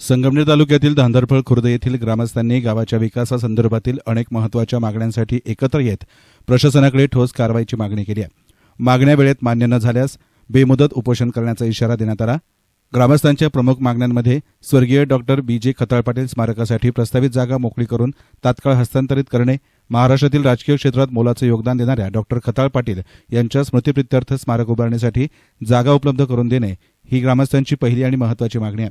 संगमनेर तालुक्यातील धांदरफळ खुर्द येथील ग्रामस्थांनी गावाच्या विकासासंदर्भातील अनेक महत्त्वाच्या मागण्यांसाठी एकत्र येत प्रशासनाकडे ठोस कारवाईची मागणी केली आहे. मागण्या वेळेत मान्य न झाल्यास बेमुदत उपोषण करण्याचा इशारा देण्यात आला. ग्रामस्थांच्या प्रमुख मागण्यांमध्ये स्वर्गीय डॉक्टर बी. जे. खताळ पाटील स्मारकासाठी प्रस्तावित जागा मोकळी करून तात्काळ हस्तांतरित करणे महाराष्ट्रातील राजकीय क्षेत्रात मोलाचं योगदान देणाऱ्या डॉक्टर खताळ पाटील यांच्या स्मृतीप्रित्यर्थ स्मारक उभारण्यासाठी जागा उपलब्ध करून देणे ही ग्रामस्थांची पहिली आणि महत्वाची मागणी आहे.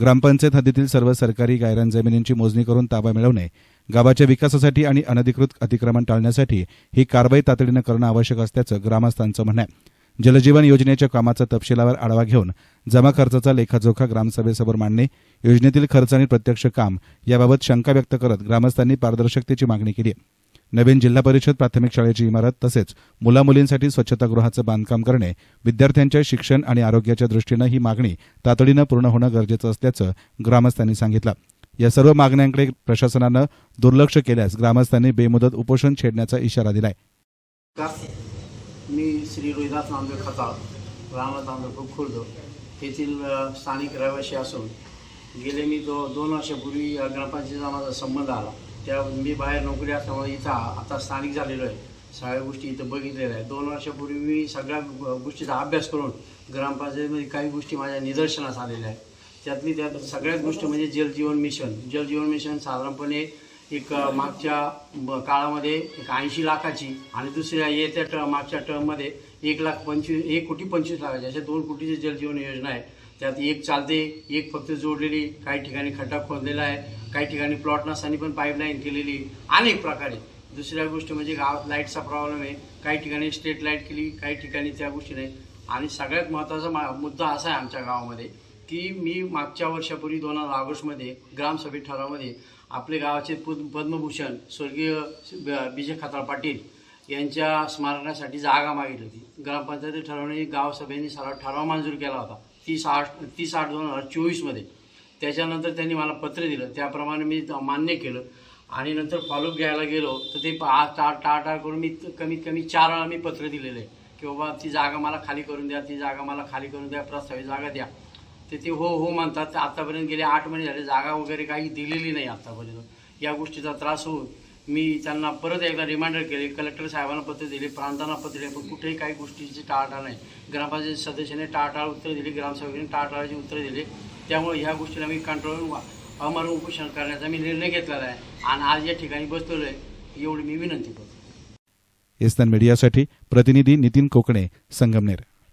ग्रामपंचायत हद्दीतील सर्व सरकारी गायरान जमिनींची मोजणी करून ताबा मिळवणे गावाच्या विकासासाठी आणि अनधिकृत अतिक्रमण टाळण्यासाठी ही कारवाई तातडीनं करणं आवश्यक असल्याचं ग्रामस्थांचं म्हणणं आहे. जलजीवन योजनेच्या कामाचा तपशिलावर आढावा घेऊन जमा खर्चाचा लेखाजोखा ग्रामसभेसमोर मांडणे योजनेतील खर्च आणि प्रत्यक्ष काम याबाबत शंका व्यक्त करत ग्रामस्थांनी पारदर्शकतेची मागणी केली आहे. नवीन जिल्हा परिषद प्राथमिक शाळेची इमारत तसेच मुलामुलींसाठी स्वच्छतागृहाचं बांधकाम करणे विद्यार्थ्यांच्या शिक्षण आणि आरोग्याच्या दृष्टीनं ही मागणी तातडीनं पूर्ण होणं गरजेचं असल्याचं ग्रामस्थांनी सांगितलं. या सर्व मागण्यांकडे प्रशासनानं दुर्लक्ष केल्यास ग्रामस्थांनी बेमुदत उपोषण छेडण्याचा इशारा दिलाय. मी श्री रोहिदास नामदेव खताळ रामदास नामदेव खुर्द येथील स्थानिक रहिवासी असून गेले मी दो दोन वर्षापूर्वी अ, ग्रामपंचायतीचा माझा संबंध आला. त्या मी बाहेर नोकरी असल्यामुळे इथं आता स्थानिक झालेलो आहे. सगळ्या गोष्टी इथं बघितलेल्या आहे दोन वर्षापूर्वी मी सगळ्या गोष्टीचा अभ्यास करून ग्रामपंचायतीमध्ये काही गोष्टी माझ्या निदर्शनास आलेल्या आहेत. त्यातली त्यात सगळ्यात गोष्ट म्हणजे जलजीवन मिशन. जलजीवन मिशन साधारणपणे एक मागच्या ब- काळामध्ये एक ऐंशी लाखाची आणि दुसऱ्या येत्या ट मागच्या टर्ममध्ये एक लाख पंचवीस एक कोटी पंचवीस लाखाची अशा दोन कोटीची जलजीवन योजना आहे. त्यात एक चालते एक फक्त जोडलेली काही ठिकाणी खड्डा खोदलेला आहे काही ठिकाणी प्लॉट नसताना पण पाईपलाईन केलेली अनेक प्रकारे. दुसऱ्या गोष्ट म्हणजे गावात लाईटचा प्रॉब्लेम आहे काही ठिकाणी स्ट्रीट लाइट केली काही ठिकाणी त्या गोष्टी नाही. आणि सगळ्यात महत्त्वाचा मा मुद्दा असा आहे आमच्या गावामध्ये की मी मागच्या वर्षापूर्वी दोन हजार ऑगस्टमध्ये ग्रामसभेत ठरावामध्ये आपले गावाचे पद पद्मभूषण स्वर्गीय विजय खताळ पाटील यांच्या स्मारकासाठी जागा मागितली होती. ग्रामपंचायती ठरवणे गावसभेने सर्व ठराव मंजूर केला होता. तीस आठ तीस आठ दोन हजार चोवीसमध्ये त्याच्यानंतर त्यांनी मला पत्र दिलं. त्याप्रमाणे मी मान्य केलं. आणि नंतर फॉलोअप घ्यायला गेलो तर ते पा- टाळ टाळ करून मी कमीत कमी चार वेळा मी पत्र दिलेलं आहे. की बाबा ती जागा मला खाली करून द्या ती जागा मला खाली करून द्या प्रस्तावित जागा द्या. ते ते हो हो म्हणतात. आतापर्यंत गेले आठ महिने झाले. जागा वगैरे काही दिलेली नाही आतापर्यंत. या गोष्टीचा त्रास होऊन. मी त्यांना परत एकदा रिमाइंडर केले. कलेक्टर साहेबांना पत्र दिले प्रांतांना पत्र दिले. पण कुठेही काही गोष्टीची टाळटाळ नाही. ग्रामपंचायत सदस्याने टाळटाळ उत्तर दिली. ग्रामसेवकाने टाळटाळाची उत्तरं दिली. त्यामुळे ह्या गोष्टीला मी कंट्रोल अमर उपोषण करण्याचा मी निर्णय घेतलेला आहे. आणि आज या ठिकाणी बसलेलो आहे एवढी मी विनंती करतो. एस्तान मीडियासाठी प्रतिनिधी नितीन कोकणे संगमनेर.